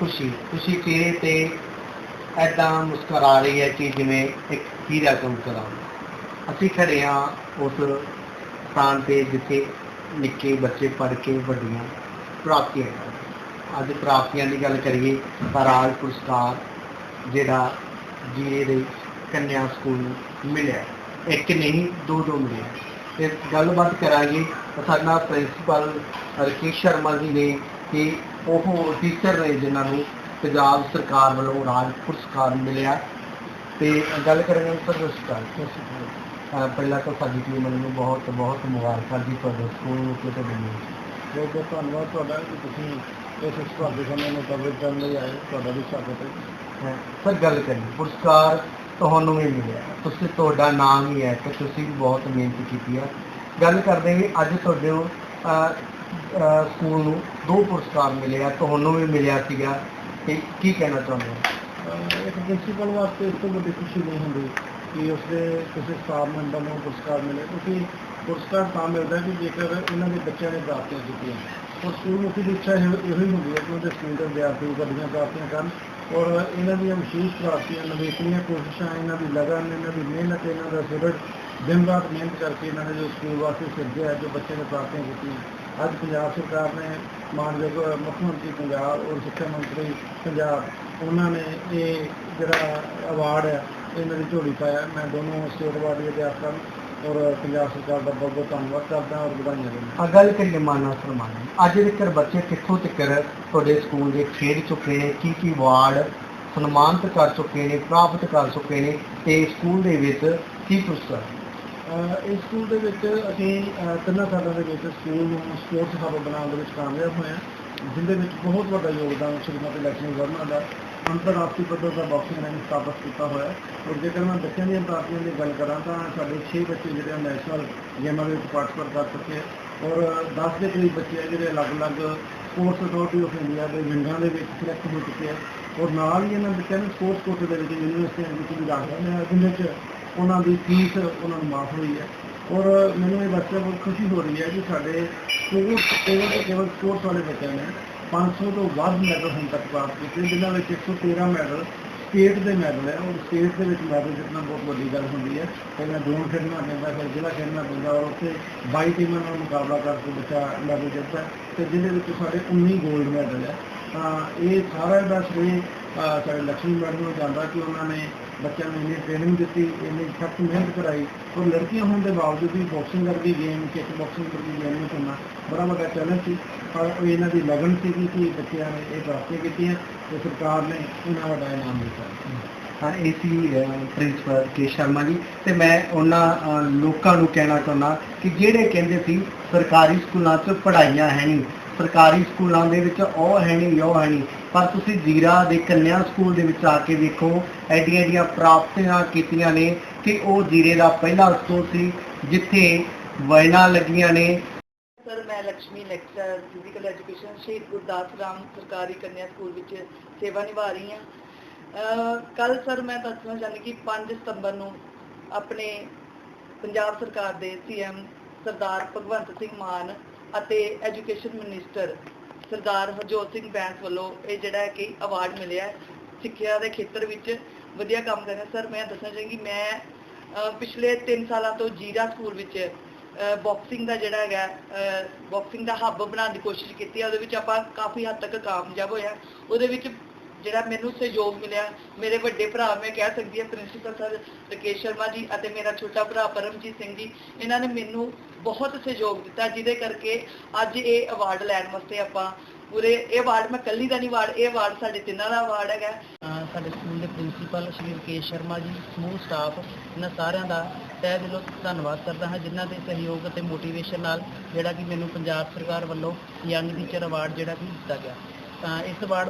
ਖੁਸ਼ੀ ਖੁਸ਼ੀ ਚਿਹਰੇ ਤੇ ਐਦਾਂ ਮੁਸਕਰਾ ਰਹੀ ਹੈ ਕਿ ਜਿਵੇਂ ਇੱਕ ਹੀਰਾ ਚਮਕਦਾ ਅਸੀਂ ਖੜੇ ਹਾਂ ਉਸ ਸਥਾਨ ਤੇ ਜਿੱਥੇ ਨਿੱਕੇ ਬੱਚੇ ਪੜ੍ਹ ਕੇ ਵੱਡੀਆਂ ਪ੍ਰਾਪਤੀਆਂ ਅੱਜ ਪ੍ਰਾਪਤੀਆਂ ਦੀ ਗੱਲ ਕਰੀਏ ਤਾਂ ਰਾਜ ਪੁਰਸਕਾਰ ਜਿਹੜਾ ਜੀਏ ਦੇ ਕੰਨਿਆ ਸਕੂਲ ਨੂੰ ਮਿਲਿਆ ਇੱਕ ਨਹੀਂ, ਦੋ ਦੋ ਮਿਲੇ ਤੇ ਗੱਲਬਾਤ ਕਰਾਂਗੇ ਸਾਡਾ ਪ੍ਰਿੰਸੀਪਲ ਰਕੇਸ਼ ਸ਼ਰਮਾ ਜੀ ਨੇ ਕਿ ਉਹ ਟੀਚਰ ਨੇ ਜਿਨ੍ਹਾਂ ਨੂੰ ਪੰਜਾਬ ਸਰਕਾਰ ਵੱਲੋਂ ਰਾਜ ਪੁਰਸਕਾਰ ਮਿਲਿਆ। ਤੇ ਗੱਲ ਕਰਾਂਗੇ ਸਰ ਨਮਸਕਾਰ ਅਹ ਪਹਿਲਾਂ ਤਾਂ ਸਾਡੀ ਟੀਮ ਨੂੰ ਬਹੁਤ ਬਹੁਤ ਮੁਬਾਰਕਾਂ ਜੀ ਤੁਹਾਡੇ ਸਕੂਲ ਨੂੰ ਤੇ ਤੁਹਾਡੇ ਨੂੰ। ਬਹੁਤ ਬਹੁਤ ਧੰਨਵਾਦ ਤੁਹਾਡਾ ਕਿ ਤੁਸੀਂ ਇਸ ਸੁਭਾਗੇ ਸਮੇਂ ਨੂੰ ਕਵਰੇਜ ਕਰਨ ਲਈ ਆਏ। ਤੁਹਾਡਾ ਵੀ ਸਵਾਗਤ ਹੈ। ਹੈ। ਸਰ ਗੱਲ ਕਰੀਏ। ਪੁਰਸਕਾਰ ਤੁਹਾਨੂੰ ਵੀ ਮਿਲਿਆ। ਤੁਸੀਂ ਤੁਹਾਡਾ ਨਾਮ ਹੀ ਹੈ ਕਿ ਤੁਸੀਂ ਵੀ ਬਹੁਤ ਮਿਹਨਤ ਕੀਤੀ ਹੈ ਗੱਲ ਕਰਦੇ ਵੀ ਅੱਜ ਤੁਹਾਡੇ ਸਕੂਲ ਨੂੰ ਦੋ ਪੁਰਸਕਾਰ ਮਿਲੇ ਆ, ਤੁਹਾਨੂੰ ਵੀ ਮਿਲਿਆ ਸੀਗਾ। ਤੇ ਕੀ ਕਹਿਣਾ ਚਾਹੁੰਦੇ ਹੋ? ਇੱਕ ਪ੍ਰਿੰਸੀਪਲ ਵਾਸਤੇ ਇਸ ਤੋਂ ਵੱਡੀ ਖੁਸ਼ੀ ਨਹੀਂ ਹੁੰਦੀ ਕਿ ਉਸਦੇ, ਕਿਸੇ ਸਟਾਫ ਮੈਂਬਰ ਨੂੰ ਪੁਰਸਕਾਰ ਮਿਲੇ। ਕਿਉਂਕਿ ਪੁਰਸਕਾਰ ਤਾਂ ਮਿਲਦਾ ਕਿ ਜੇਕਰ ਇਹਨਾਂ ਦੇ ਬੱਚਿਆਂ ਨੇ ਪ੍ਰਾਪਤੀਆਂ ਕੀਤੀਆਂ। ਔਰ ਸਕੂਲ ਮੁਖੀ ਦੀ ਇੱਛਾ ਇਹੋ ਹੀ ਹੁੰਦੀ ਹੈ ਕਿ ਉਹਦੇ ਸਕੂਲ ਦੇ ਵਿਦਿਆਰਥੀ ਵੱਡੀਆਂ ਪ੍ਰਾਪਤੀਆਂ ਕਰਨ। ਔਰ ਇਹਨਾਂ ਦੀਆਂ ਵਿਸ਼ੇਸ਼ ਪ੍ਰਾਪਤੀਆਂ ਨਵੇਕਲੀਆਂ ਕੋਸ਼ਿਸ਼ਾਂ, ਇਹਨਾਂ ਦੀ ਲਗਨ, ਇਹਨਾਂ ਦੀ ਮਿਹਨਤ, ਇਹਨਾਂ ਦਾ ਸਿਰੜ ਦਿਨ ਰਾਤ ਮਿਹਨਤ ਕਰਕੇ ਇਹਨਾਂ ਨੇ ਜੋ ਸਕੂਲ ਵਾਸਤੇ ਸਿਰਜਿਆ ਜੋ ਬੱਚੇ ਨੇ ਪ੍ਰਾਪਤੀਆਂ ਕੀਤੀਆਂ। ਅੱਜ ਪੰਜਾਬ ਸਰਕਾਰ ਨੇ ਮਾਨਯੋਗ ਮੁੱਖ ਮੰਤਰੀ ਪੰਜਾਬ ਔਰ ਸਿੱਖਿਆ ਮੰਤਰੀ ਪੰਜਾਬ, ਉਹਨਾਂ ਨੇ ਇਹ ਜਿਹੜਾ ਅਵਾਰਡ ਹੈ, ਇਹਨਾਂ ਦੀ ਝੋਲੀ ਪਾਇਆ। ਮੈਂ ਦੋਨੋਂ ਸਟੇਟ ਅਵਾਰਡ ਦੇ ਅਧਿਆਪਕਾਂ ਔਰ ਪੰਜਾਬ ਸਰਕਾਰ ਦਾ ਬਹੁਤ ਬਹੁਤ ਧੰਨਵਾਦ ਕਰਦਾ ਔਰ ਵਧਾਈਆਂ ਦਿੰਦਾ। ਆ ਗੱਲ ਕਰੀਏ ਮਾਨਾ ਸਨਮਾਨ ਅੱਜ ਦੇ ਕਰ ਬੱਚੇ ਕਿੱਥੋਂ ਤੱਕ ਤੁਹਾਡੇ ਸਕੂਲ ਦੇ ਖੇਡ ਚੁੱਕੇ ਨੇ ਕੀ ਕੀ ਅਵਾਰਡ ਸਨਮਾਨਿਤ ਕਰ ਚੁੱਕੇ ਨੇ, ਪ੍ਰਾਪਤ ਕਰ ਚੁੱਕੇ ਨੇ ਤੇ ਸਕੂਲ ਦੇ ਵਿੱਚ ਕੀ ਪੁਰਸਕਾਰ? ਅਹ ਇਸ ਸਕੂਲ ਦੇ ਵਿੱਚ ਅਸੀਂ ਤਿੰਨਾਂ ਸਾਲਾਂ ਦੇ ਵਿੱਚ ਸਕੂਲ ਨੂੰ ਸਪੋਰਟਸ ਹੱਬ ਬਣਾਉਣ ਦੇ ਵਿੱਚ ਕਾਮਯਾਬ ਹੋਏ ਹਾਂ, ਜਿੰਦੇ ਵਿੱਚ ਬਹੁਤ ਵੱਡਾ ਯੋਗਦਾਨ ਸ਼੍ਰੀਮਤੀ ਲక్ష్ਮੀ ਵਰਮਾ ਦਾ ਅੰਤਰਰਾਸ਼ਟਰੀ ਪੱਧਰ ਦਾ ਬਾਕਸਿੰਗ ਰੈਂਕ ਸਥਾਪਿਤ ਕੀਤਾ ਹੋਇਆ ਔਰ ਜੇਕਰ ਮੈਂ ਬੱਚਿਆਂ ਦੀਆਂ ਪ੍ਰਾਪਤੀਆਂ ਦੀ ਗੱਲ ਕਰਾਂ ਤਾਂ ਸਾਡੇ 6 ਬੱਚੇ ਜਿਹੜੇ ਨੈਸ਼ਨਲ ਗੇਮਾਂ ਦੇ ਵਿੱਚ ਪਾਰਟਿਸਪੇਟ ਕਰ ਚੁੱਕੇ ਹੈ। ਔਰ 10 ਦੇ ਕਰੀਬ ਬੱਚੇ ਆ ਜਿਹੜੇ ਅਲੱਗ-ਅਲੱਗ ਸਪੋਰਟਸ ਅਥਾਰਟੀ ਆਫ ਇੰਡੀਆ ਦੇ ਵਿੰਗਾਂ ਦੇ ਵਿੱਚ ਸਿਲੈਕਟ ਹੋ ਚੁੱਕੇ ਆ ਔਰ ਨਾਲ ਹੀ ਇਹਨਾਂ ਬੱਚਿਆਂ ਨੂੰ ਸਪੋਰਟਸ ਕੋਟੇ ਦੇ ਵਿੱਚ ਯੂਨੀਵਰਸਿਟੀਆਂ ਵਿੱਚ ਵੀ ਦਾਖਲਾ ਮਿਲਿਆ ਜਿਹਦੇ ਵਿੱਚ ਉਹਨਾਂ ਦੀ ਫੀਸ ਉਹਨਾਂ ਨੂੰ ਮਾਫ ਹੋਈ ਹੈ। ਔਰ ਮੈਨੂੰ ਇਹ ਬੱਚਾ ਬਹੁਤ ਖੁਸ਼ੀ ਹੋ ਰਹੀ ਹੈ ਕਿ ਸਾਡੇ ਸਕੂਲ ਕੇਵਲ ਤੇ ਕੇਵਲ ਸਪੋਰਟਸ ਵਾਲੇ ਬੱਚਿਆਂ ਨੇ 500 ਤੋਂ ਵੱਧ ਮੈਡਲ ਹੁਣ ਤੱਕ ਪ੍ਰਾਪਤ ਕੀਤੇ, ਜਿਨ੍ਹਾਂ ਵਿੱਚ 113 ਮੈਡਲ ਸਟੇਟ ਦੇ ਮੈਡਲ ਹੈ ਔਰ ਸਟੇਟ ਦੇ ਵਿੱਚ ਮੈਡਲ ਜਿੱਤਣਾ ਬਹੁਤ ਵੱਡੀ ਗੱਲ ਹੁੰਦੀ ਹੈ। ਪਹਿਲਾਂ ਜ਼ੋਨ ਖੇਡਣਾ ਪੈਂਦਾ ਫਿਰ ਜ਼ਿਲ੍ਹਾ ਖੇਡਣਾ ਪੈਂਦਾ ਔਰ ਉੱਥੇ 22 ਟੀਮਾਂ ਨਾਲ ਮੁਕਾਬਲਾ ਕਰਕੇ ਬੱਚਾ ਮੈਡਲ ਜਿੱਤਦਾ। ਤੇ ਜਿਹਦੇ ਵਿੱਚ ਸਾਡੇ 19 ਗੋਲਡ ਮੈਡਲ ਹੈ। ਤਾਂ ਇਹ ਸਾਰਾ ਦਾ ਸ੍ਰੇਅ ਸਾਡੇ ਲక్ష్ਮੀ ਮੈਡਲ ਨੂੰ ਜਾਂਦਾ ਕਿ ਉਹਨਾਂ ਨੇ ਬੱਚਿਆਂ ਨੂੰ ਇੰਨੀ ਟ੍ਰੇਨਿੰਗ ਦਿੱਤੀ, ਇੰਨੀ ਸਖਤ ਮਿਹਨਤ ਕਰਾਈ। ਔਰ ਲੜਕੀਆਂ ਹੋਣ ਦੇ ਬਾਵਜੂਦ ਵੀ ਬਾਕਸਿੰਗ ਵਰਗੀ ਗੇਮ ਕਿਕ ਬਾਕਸਿੰਗ ਵਰਗੀ ਗੇਮ ਨੂੰ ਚੁਣਨਾ ਬੜਾ ਵੱਡਾ ਚੈਲੰਜ ਸੀ। ਪਰ ਇਹਨਾਂ ਦੀ ਲਗਨ ਸੀ ਕਿ ਬੱਚਿਆਂ ਨੇ ਇਹ ਪ੍ਰਾਪਤੀਆਂ ਕੀਤੀਆਂ ਤੇ ਸਰਕਾਰ ਨੇ ਇਹਨਾਂ ਵੱਡਾ ਇਨਾਮ ਦਿੱਤਾ। ਹਾਂ ਇਹ ਸੀ ਪ੍ਰਿੰਸੀਪਲ ਕੇ ਸ਼ਰਮਾ ਜੀ। ਤੇ ਮੈਂ ਉਹਨਾਂ ਲੋਕਾਂ ਨੂੰ ਕਹਿਣਾ ਚਾਹੁੰਦਾ ਕਿ ਜਿਹੜੇ ਕਹਿੰਦੇ ਸੀ, ਸਰਕਾਰੀ ਸਕੂਲਾਂ 'ਚ ਪੜ੍ਹਾਈਆਂ ਹੈ ਨਹੀਂ, ਸਰਕਾਰੀ ਸਕੂਲਾਂ ਦੇ ਵਿੱਚ ਉਹ ਹੈ ਨਹੀਂ, ਉਹ ਹੈ ਨਹੀਂ। ਪਰ ਤੁਸੀਂ ਜ਼ੀਰਾ ਦੇ ਕੰਨਿਆ ਸਕੂਲ ਦੇ ਵਿੱਚ ਆ ਕੇ ਵੇਖੋ, ਐਡੀਆਂ ਐਡੀਆਂ ਪ੍ਰਾਪਤੀਆਂ ਕੀਤੀਆਂ ਨੇ ਕਿ ਉਹ ਜ਼ੀਰੇ ਦਾ ਪਹਿਲਾ ਸਕੂਲ ਸੀ, ਜਿੱਥੇ ਵੈਨਾਂ ਲੱਗੀਆਂ ਨੇ। ਸਰ, ਮੈਂ ਲక్ష్ਮੀ ਲੈਕਚਰ ਫਿਜ਼ੀਕਲ ਐਜੂਕੇਸ਼ਨ ਸ਼ਹੀਦ ਗੁਰਦਾਸ ਰਾਮ ਸਰਕਾਰੀ ਕੰਨਿਆ ਸਕੂਲ ਵਿੱਚ ਸੇਵਾ ਨਿਭਾ ਰਹੀ ਹਾਂ। ਕੱਲ ਸਰ, ਮੈਂ ਦੱਸਣਾ ਚਾਹੁੰਦੀ ਕਿ 5 ਸਤੰਬਰ ਨੂੰ ਆਪਣੇ ਪੰਜਾਬ ਸਰਕਾਰ ਦੇ ਸੀਐਮ ਸਰਦਾਰ ਭਗਵੰਤ ਸਿੰਘ ਮਾਨ ਅਤੇ ਐਜੂਕੇਸ਼ਨ ਮਿਨਿਸਟਰ ਸਰਦਾਰ ਹਰਜੋਤ ਸਿੰਘ ਬੈਂਸ ਵੱਲੋਂ ਇਹ ਜਿਹੜਾ ਕਿ ਅਵਾਰਡ ਮਿਲਿਆ ਸਿੱਖਿਆ ਦੇ ਖੇਤਰ ਵਿੱਚ ਵਧੀਆ ਕੰਮ ਕਰ ਰਿਹਾ। ਸਰ ਮੈਂ ਦੱਸਣਾ ਚਾਹਾਂਗੀ, ਮੈਂ ਪਿਛਲੇ 3 ਸਾਲਾਂ ਤੋਂ ਜੀਰਾ ਸਕੂਲ ਵਿੱਚ ਬਾਕਸਿੰਗ ਦਾ ਜਿਹੜਾ ਹੈਗਾ ਬਾਕਸਿੰਗ ਦਾ ਹੱਬ ਬਣਾਉਣ ਦੀ ਕੋਸ਼ਿਸ਼ ਕੀਤੀ ਹੈ ਉਹਦੇ ਵਿੱਚ ਆਪਾਂ ਕਾਫੀ ਹੱਦ ਤੱਕ ਕਾਮਯਾਬ ਹੋਇਆ। ਉਹਦੇ ਵਿੱਚ ਜਿਹੜਾ ਮੈਨੂੰ ਸਹਿਯੋਗ ਮਿਲਿਆ, ਮੇਰੇ ਵੱਡੇ ਭਰਾ ਮੈਂ ਕਹਿ ਸਕਦੀ ਹਾਂ ਪ੍ਰਿੰਸੀਪਲ ਸਰ ਰਕੇਸ਼ ਸ਼ਰਮਾ ਜੀ ਅਤੇ ਮੇਰਾ ਛੋਟਾ ਭਰਾ ਪਰਮਜੀਤ ਸਿੰਘ ਜੀ, ਇਹਨਾਂ ਨੇ ਮੈਨੂੰ ਬਹੁਤ ਸਹਿਯੋਗ ਦਿੱਤਾ, ਜਿਹਦੇ ਕਰਕੇ ਅੱਜ ਇਹ ਅਵਾਰਡ ਲੈਣ ਵਾਸਤੇ ਆਪਾਂ ਪੂਰੇ, ਇਹ ਅਵਾਰਡ ਮੈਂ ਕੱਲੀ ਦਾ ਨਹੀਂ ਅਵਾਰਡ ਇਹ ਅਵਾਰਡ ਸਾਡੇ ਤਿੰਨਾਂ ਦਾ ਅਵਾਰਡ ਹੈਗਾ। ਸਾਡੇ ਸਕੂਲ ਦੇ ਪ੍ਰਿੰਸੀਪਲ ਸ਼੍ਰੀ ਰਕੇਸ਼ ਸ਼ਰਮਾ ਜੀ, ਸਮੂਹ ਸਟਾਫ ਇਹਨਾਂ ਸਾਰਿਆਂ ਦਾ ਤਹਿ ਦਿਲੋਂ ਧੰਨਵਾਦ ਕਰਦਾ ਹਾਂ, ਜਿਨ੍ਹਾਂ ਦੇ ਸਹਿਯੋਗ ਅਤੇ ਮੋਟੀਵੇਸ਼ਨ ਨਾਲ ਜਿਹੜਾ ਕਿ ਮੈਨੂੰ ਪੰਜਾਬ ਸਰਕਾਰ ਵੱਲੋਂ ਯੰਗ ਟੀਚਰ ਅਵਾਰਡ ਜਿਹੜਾ ਕਿ ਦਿੱਤਾ ਗਿਆ। ਤਾਂ ਇਸ ਅਵਾਰਡ